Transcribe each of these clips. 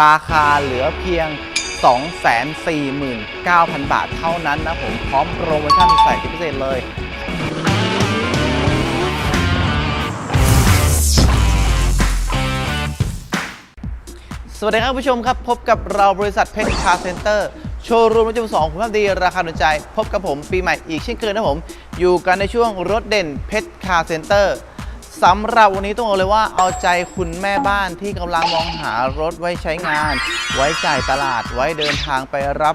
ราคาเหลือเพียง 249,000 บาทเท่านั้นนะผมพร้อมโปรโมชั่นแสนพิเศษเลยสวัสดีครับผู้ชมครับ พบกับเราบริษัทเพชรคาร์เซ็นเตอร์โชว์รูมรถยนต์สองคุณภาพดีราคาโดนใจ พบกับผมปีใหม่อีกเช่นเคยนะผม อยู่กันในช่วงรถเด่นเพชรคาร์เซ็นเตอร์ สำหรับวันนี้ต้องบอกเลยว่าเอาใจคุณแม่บ้านที่กำลังมองหารถไว้ใช้งาน ไว้จ่ายตลาดไว้เดินทางไปรับ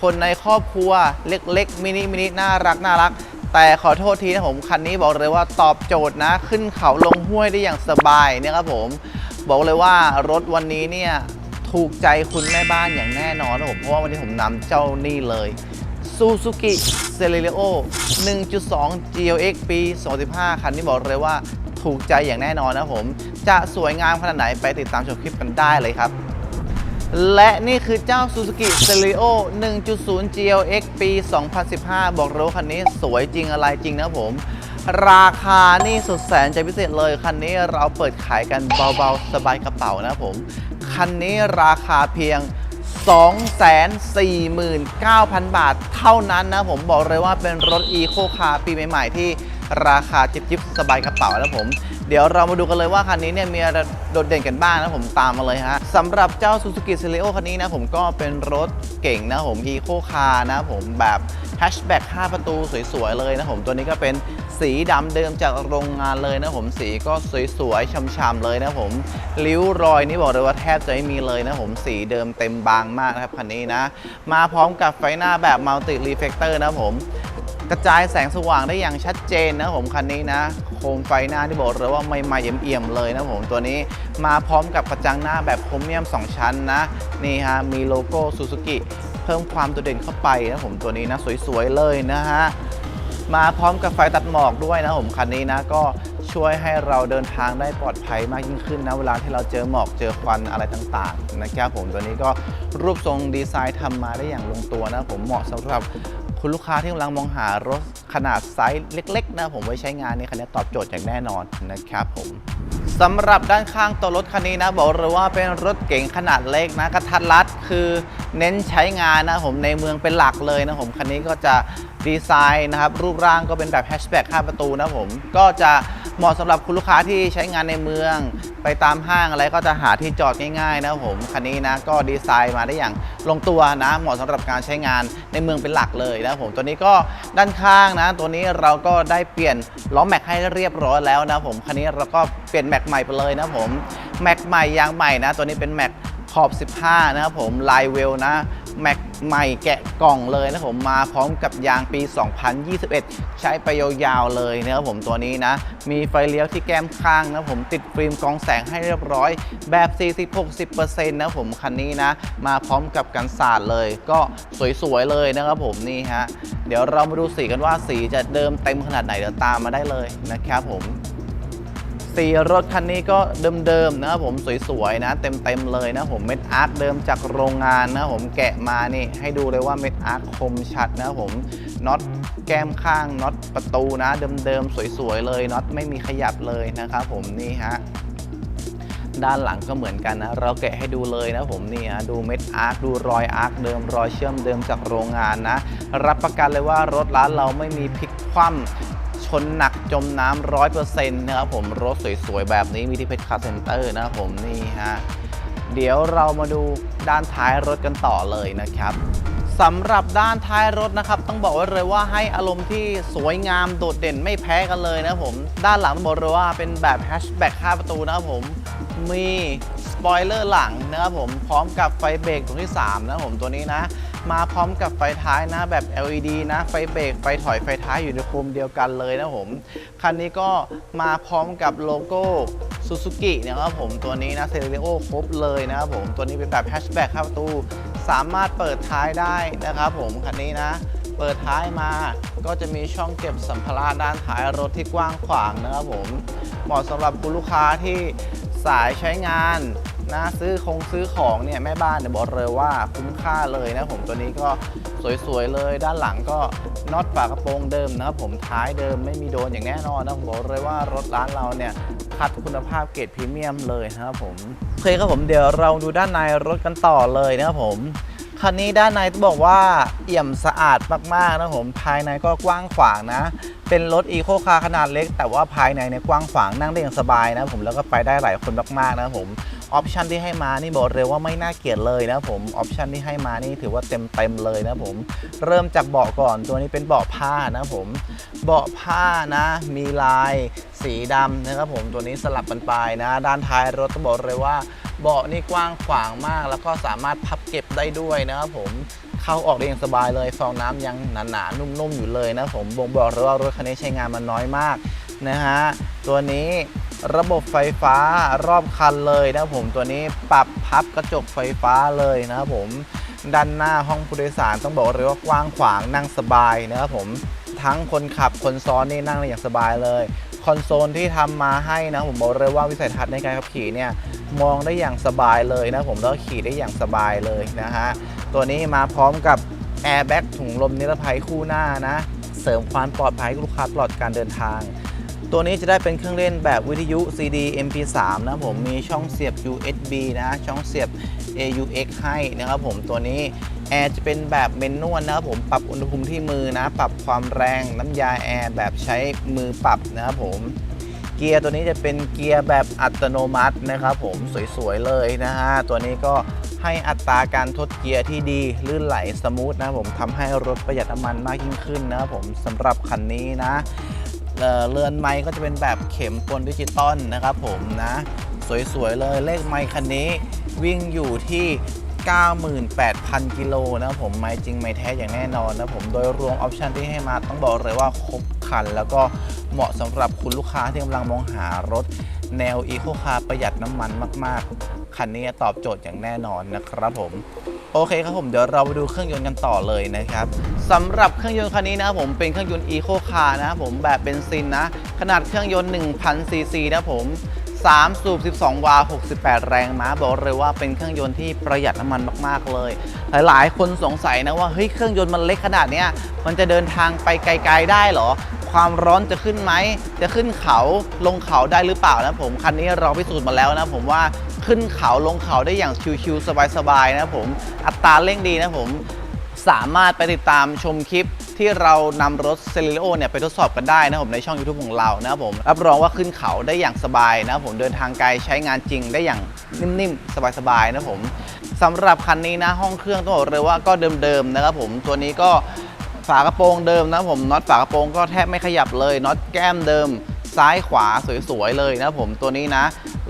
คนในครอบครัวเล็กๆมินิมินิน่ารักน่ารัก แต่ขอโทษทีนะผมคันนี้บอกเลยว่าตอบโจทย์นะ ขึ้นเขาลงห้วยได้อย่างสบายเนี่ยครับผม บอกเลยว่ารถวันนี้เนี่ยถูกใจคุณแม่บ้านอย่างแน่นอนนะผมเพราะว่าวันนี้ผมนำเจ้านี่เลย Suzuki c e l e r i o 1.2 GLX ปี 2015 คันนี้บอกเลยว่า ถูกใจอย่างแน่นอนนะผม จะสวยงามขนาดไหนไปติดตามชมคลิปกันได้เลยครับ และนี่คือเจ้า Suzuki c e l e r i o 1.0 GLX ปี 2015 บอกเลยคันนี้สวยจริงอะไรจริงนะผมราคานี่สุดแสนจะพิเศษเลย คันนี้เราเปิดขายกันเบาๆ สบายกระเป๋านะผม คันนี้ราคาเพียง 249,000 บาทเท่านั้นนะผมบอกเลยว่าเป็นรถ Eco Car ปีใหม่ ๆ ที่ ราคาจิบๆสบายกระเป๋านะผม เดี๋ยวเรามาดูกันเลยว่าคันนี้เนี่ยมีอะไรโดดเด่นกันบ้างนะผมตามมาเลยฮะสำหรับเจ้า Suzuki c e l e o คันนี้นะผมก็เป็นรถเก่งนะผม Eco Car นะผมแบบแฮชแบ็ก5ประตูสวยๆเลยนะผมตัวนี้ก็เป็นสีดำเดิมจากโรงงานเลยนะผมสีก็สวยๆช่ำๆเลยนะผมริ้วรอยนี่บอกเลยว่าแทบจะไม่มีเลยนะผมสีเดิมเต็มบางมากนะครับคันนี้นะ มาพร้อมกับไฟหน้าแบบ Multi Reflector นะผม กระจายแสงสว่างได้อย่างชัดเจนนะผมคันนี้นะ โคมไฟหน้าที่บอกเลยว่าไม่ไม่ๆเอี่ยมๆเลยนะผมตัวนี้มาพร้อมกับกระจังหน้าแบบโครเมียม 2 ชั้นนะนี่ฮะมีโลโก้ซูซูกิเพิ่มความโดดเด่นเข้าไปนะผมตัวนี้นะสวยๆเลยนะฮะมาพร้อมกับไฟตัดหมอกด้วยนะผมคันนี้นะก็ช่วยให้เราเดินทางได้ปลอดภัยมากยิ่งขึ้นนะเวลาที่เราเจอหมอกเจอควันอะไรต่างๆนะครับผมตัวนี้ก็รูปทรงดีไซน์ทำมาได้อย่างลงตัวนะผมเหมาะสำหรับ คุณลูกค้าที่กำลังมองหารถขนาดไซส์เล็ก ๆ นะผมไว้ใช้งานนี่คันนี้ตอบโจทย์อย่างแน่นอนนะครับผมสำหรับด้านข้างตัวรถคันนี้นะ บอกเลยว่าเป็นรถเก๋งขนาดเล็กนะกระทัดรัดคือเน้นใช้งานนะผมในเมืองเป็นหลักเลยนะผมคันนี้ก็จะ ดีไซน์นะครับรูปร่างก็เป็นแบบแฮชแบ็ก5ประตูนะผมก็จะเหมาะสำหรับคุณลูกค้าที่ใช้งานในเมือง ไปตามห้างอะไรก็จะหาที่จอดง่ายๆนะผมคันนี้นะก็ดีไซน์มาได้อย่างลงตัวนะ เหมาะสำหรับการใช้งานในเมืองเป็นหลักเลยนะผมตัวนี้ก็ด้านข้างนะ ตัวนี้เราก็ได้เปลี่ยนล้อแม็กให้เรียบร้อยแล้วนะผมคันนี้เราก็เปลี่ยนแม็กใหม่ไปเลยนะผมแม็กใหม่ยางใหม่นะ ตัวนี้เป็นแม็กขอบ 15 นะครับผมลายเวลนะ แม็กใหม่แกะกล่องเลยนะผมมาพร้อมกับยางปี 2021 ใช้ไปยาวๆเลยนะครับผมตัวนี้นะ มีไฟเลี้ยวที่แก้มข้างนะผมติดฟิล์มกองแสงให้เรียบร้อย แบบ 40-60%นะผมคันนี้นะ มาพร้อมกับกันศาสตร์เลย ก็สวยๆเลยนะครับผมนี่ฮะเดี๋ยวเรามาดูสีกันว่าสีจะเดิมเต็มขนาดไหนเดี๋ยวตามมาได้เลยนะครับผม สีรถคันนี้ก็เดิมๆนะครับผมสวยๆนะ เต็มๆเลยนะผมเม็ดอาร์คเดิมจากโรงงานนะผมแกะมานี่ให้ดูเลยว่าเม็ดอาร์คคมชัดนะผมน็อตแก้มข้างน็อตประตูนะ เดิมๆสวยๆเลยน็อตไม่มีขยับเลยนะครับผมนี่ฮะด้านหลังก็เหมือนกันนะ เราแกะให้ดูเลยนะผมนี่ฮะดูเม็ดอาร์คดูรอยอาร์คเดิมรอยเชื่อมเดิมจากโรงงานนะ รับประกันเลยว่ารถร้านเราไม่มีพลิกคว่ำ นหนักจมน้ำร้อยเปอร์เซ็นต์นะครับผมรถสวยๆ แบบนี้มีที่เพชรคาร์เซนเตอร์นะครับผมนี่ฮะเดี๋ยวเรามาดูด้านท้ายรถกันต่อเลยนะครับสำหรับด้านท้ายรถนะครับ ต้องบอกไว้เลยว่าให้อารมณ์ที่สวยงามโดดเด่นไม่แพ้กันเลยนะครับผม ด้านหลังต้องบอกเลยว่าเป็นแบบแฮชแบ็ก5ประตูนะครับผม มีสปอยเลอร์หลังนะครับผม พร้อมกับไฟเบรกตรงที่ 3 นะครับผมตัวนี้นะ มาพร้อมกับไฟท้ายนะแบบ LED นะ ไฟเบรกไฟถอยไฟท้ายอยู่ในโคมเดียวกันเลยนะผม คันนี้ก็มาพร้อมกับโลโก้ซูซูกินะครับผมตัวนี้นะเซเรโอครบเลยนะครับผมตัวนี้เป็นแบบแฮชแบ็กครับประตูสามารถเปิดท้ายได้นะครับผมคันนี้นะเปิดท้ายมาก็จะมีช่องเก็บสัมภาระด้านท้ายรถที่กว้างขวางนะครับผม เหมาะสำหรับคุณลูกค้าที่สายใช้งาน นะซื้อคงซื้อของเนี่ยแม่บ้านเนี่ยบอกเลยว่าคุ้มค่าเลยนะผมตัวนี้ก็สวยๆเลยด้านหลังก็น็อตฝากระโปรงเดิมนะครับผมท้ายเดิมไม่มีโดนอย่างแน่นอนนะผมบอกเลยว่ารถร้านเราเนี่ยคัดคุณภาพเกรดพรีเมียมเลยนะครับผมโอเคครับผมเดี๋ยวเราดูด้านในรถกันต่อเลยนะครับผมคันนี้ด้านในต้องบอกว่าเอี่ยมสะอาดมากๆนะครับผมภายในก็กว้างขวางนะ เป็นรถอีโคคาร์ขนาดเล็ก แต่ว่าภายในเนี่ยกว้างขวางนั่งได้อย่างสบายนะครับผมแล้วก็ไปได้หลายคนมากๆนะครับผม ออปชันที่ให้มานี่บอกเลยว่าไม่น่าเกลียดเลยนะผมออปชันที่ให้มานี่ถือว่าเต็มเต็มเลยนะผมเริ่มจากเบาะก่อนตัวนี้เป็นเบาะผ้านะผมเบาะผ้านะมีลายสีดำนะครับผมตัวนี้สลับกันไปนะ ด้านท้ายรถต้องบอกเลยว่าเบาะนี่กว้างขวางมาก แล้วก็สามารถพับเก็บได้ด้วยนะครับผมเข้าออกได้อย่างสบายเลยฟองน้ำยังหนาๆนุ่มๆอยู่เลยนะผมบ่งบอกเลยว่ารถคันนี้ใช้งานมันน้อยมากนะฮะตัวนี้ ระบบไฟฟ้ารอบคันเลยนะผมตัวนี้ปรับพับกระจกไฟฟ้าเลยนะครับผมด้านหน้าห้องผู้โดยสารต้องบอกเลยว่ากว้างขวางนั่งสบายนะครับผมทั้งคนขับคนซ้อนนี่นั่งได้อย่างสบายเลยคอนโซลที่ทำมาให้นะผมบอกเลยว่าวิสัยทัศน์ในการขับขี่เนี่ยมองได้อย่างสบายเลยนะผมแล้วขี่ได้อย่างสบายเลยนะฮะตัวนี้มาพร้อมกับแอร์แบ็กถุงลมนิรภัยคู่หน้านะ เสริมความปลอดภัยให้ลูกค้าตลอดการเดินทาง ตัวนี้จะได้เป็นเครื่องเล่นแบบวิทยุ CD MP3 นะผมมีช่องเสียบ USB นะช่องเสียบ AUX ให้นะครับผมตัวนี้แอร์จะเป็นแบบเมนนวลนะครับผมปรับอุณหภูมิที่มือนะ ปรับความแรงน้ำยาแอร์แบบใช้มือปรับนะครับผมเกียร์ตัวนี้จะเป็นเกียร์แบบอัตโนมัตินะครับผมสวยๆเลยนะฮะตัวนี้ก็ให้อัตราการทดเกียร์ที่ดีลื่นไหลสมูทนะผมทำให้รถประหยัดน้ำมันมากยิ่งขึ้นนะครับผมสำหรับคันนี้นะ เอ่อเรือนไม้ก็จะเป็นแบบเข็มปนดิจิตอลนะครับผมนะ สวยๆเลยเลขไม้คันนี้วิ่งอยู่ที่ 98,000 กิโลนะครับผมไม้จริงไม้แท้อย่างแน่นอนนะผมโดยรวมออปชันที่ให้มาต้องบอกเลยว่าครบครัน แล้วก็เหมาะสำหรับคุณลูกค้าที่กำลังมองหารถแนวอีโคคาร์ประหยัดน้ำมันมาก ๆ คันนี้ตอบโจทย์อย่างแน่นอนนะครับผมโอเคครับผมเดี๋ยวเราไปดูเครื่องยนต์กันต่อเลยนะครับสำหรับเครื่องยนต์คันนี้นะผมเป็นเครื่องยนต์ Eco Car นะครับผมแบบเบนซินนะขนาดเครื่องยนต์1,000ซีซีนะผม3 สูบ 12 วาล์ว68 แรงม้า บอกเลยว่าเป็นเครื่องยนต์ที่ประหยัดน้ำมันมาก ๆ เลย หลาย ๆ คนสงสัยนะว่า เฮ้ย เครื่องยนต์มันเล็กขนาดเนี้ย มันจะเดินทางไปไกล ๆ ได้เหรอ ความร้อนจะขึ้นไหม จะขึ้นเขา ลงเขาได้หรือเปล่านะผม คันนี้เราพิสูจน์มาแล้วนะผมว่า ขึ้นเขาลงเขาได้อย่างชิวๆสบายๆนะผมอัตราเร่งดีนะผมสามารถไปติดตามชมคลิปที่เรานำรถเซ l ริโอเนี่ยไปทดสอบกันได้นะผมในช่อง YouTube ของเรานะครับผมรับรองว่าขึ้นเขาได้อย่างสบายนะผมเดินทางไกลใช้งานจริงได้อย่างนิ่มๆ สบายๆนะผมสำหรับคันนี้นะห้องเครื่องต้องบอกเลยว่าก็เดิมๆนะครับผมตัวนี้ก็ฝากระโปรงเดิมนะผมน็อตฝากระโปรงก็แทบไม่ขยับเลยน็อตแก้มเดิมซ้ายขวาสวยๆเลยนะผมตัวนี้นะ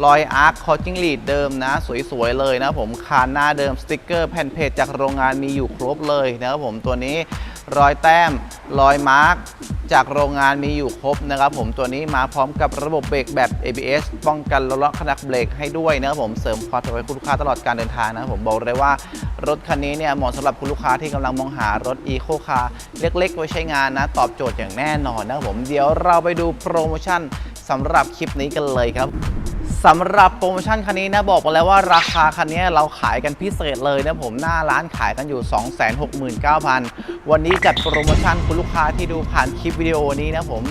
รอยอาร์คคอจิ้งลีดเดิมนะ สวยๆเลยนะผมคานหน้าเดิมสติกเกอร์แผ่นเพจจากโรงงานมีอยู่ครบเลยนะครับผมตัวนี้รอยแต้มรอยมาร์กจากโรงงานมีอยู่ครบนะครับผมตัวนี้มาพร้อมกับระบบเบรกแบบ ABS ป้องกันล้อขนักเบรกให้ด้วยนะครับผมเสริมความปลอดภัยคุณลูกค้าตลอดการเดินทางนะผมบอกเลยว่ารถคันนี้เนี่ยเหมาะสำหรับคุณลูกค้าที่กำลังมองหารถ Eco Car เล็กๆไว้ใช้งานนะ ตอบโจทย์อย่างแน่นอนนะครับผมเดี๋ยวเราไปดูโปรโมชั่นสำหรับคลิปนี้กันเลยครับ สำหรับโปรโมชั่นคันนี้นะบอกไปแล้วว่าราคาคันนี้เราขายกันพิเศษเลยนะผมหน้าร้านขายกันอยู่ 269,000 วันนี้จัดโปรโมชั่นคุณลูกค้าที่ดูผ่านคลิปวิดีโอนี้นะผม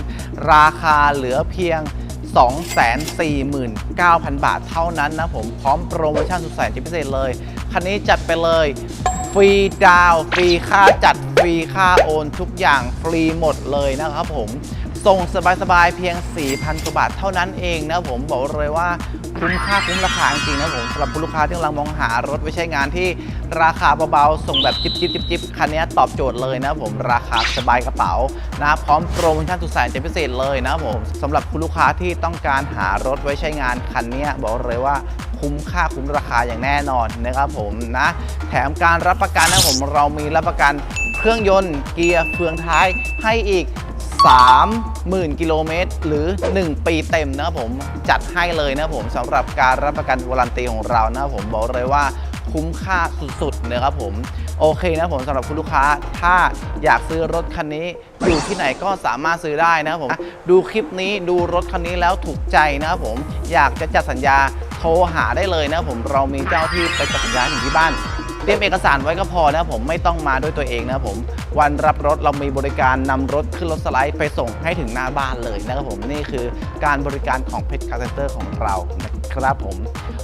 ราคาเหลือเพียง 249,000 บาทเท่านั้นนะผมพร้อมโปรโมชั่นสุดแสนพิเศษเลย คันนี้จัดไปเลยฟรีดาวฟรีค่าจัดฟรีค่าโอนทุกอย่างฟรีหมดเลยนะครับผม ส่งสบายๆเพียง 4,000กว่าบาทเท่านั้นเองนะผมบอกเลยว่าคุ้มค่าคุ้มราคาจริงๆนะผมสำหรับคุณลูกค้าที่กำลังมองหารถไว้ใช้งานที่ราคาเบาๆส่งแบบจิ๊บจิ๊บจิบจิบคันนี้ตอบโจทย์เลยนะผมราคาสบายกระเป๋านะพร้อมโปรโมชั่นสุดแสนจะพิเศษเลยนะผมสำหรับคุณลูกค้าที่ต้องการหารถไว้ใช้งานคันนี้บอกเลยว่าคุ้มค่าคุ้มราคาอย่างแน่นอนนะครับผมนะแถมการรับประกันนะผมเรามีรับประกันเครื่องยนต์เกียร์เฟืองท้ายให้อีก 30,000 กิโลเมตร หรือ 1 ปีเต็มนะครับผมจัดให้เลยนะครับผมสำหรับการรับประกันวารันตีของเรานะครับผมบอกเลยว่าคุ้มค่าสุดๆนะครับผมโอเคนะผมสำหรับคุณลูกค้าถ้าอยากซื้อรถคันนี้อยู่ที่ไหนก็สามารถซื้อได้นะครับผมดูคลิปนี้ดูรถคันนี้แล้วถูกใจนะครับผมอยากจะจัดสัญญาโทรหาได้เลยนะครับผมเรามีเจ้าที่ไปจัดสัญญาถึงที่บ้าน เตรียมเอกสารไว้ก็พอนะครับผมไม่ต้องมาด้วยตัวเองนะครับผมวันรับรถเรามีบริการนำรถขึ้นรถสไลด์ไปส่งให้ถึงหน้าบ้านเลยนะครับผมนี่คือการบริการของเพชรคาร์เซนเตอร์ของเรานะครับผม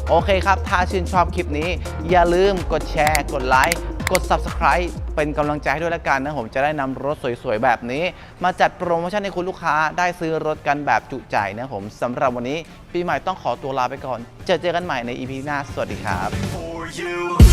โอเคครับ ถ้าชื่นชอบคลิปนี้ อย่าลืมกดแชร์ กดไลค์กด Subscribe เป็นกำลังใจให้ด้วยละกันนะผมจะได้นำรถสวยๆ แบบนี้ มาจัดโปรโมชั่นให้คุณลูกค้าได้ซื้อรถกันแบบจุใจนะผมสำหรับวันนี้ปีใหม่ต้องขอตัวลาไปก่อน เจอเจอกันใหม่ใน EP หน้า สวัสดีครับ for you.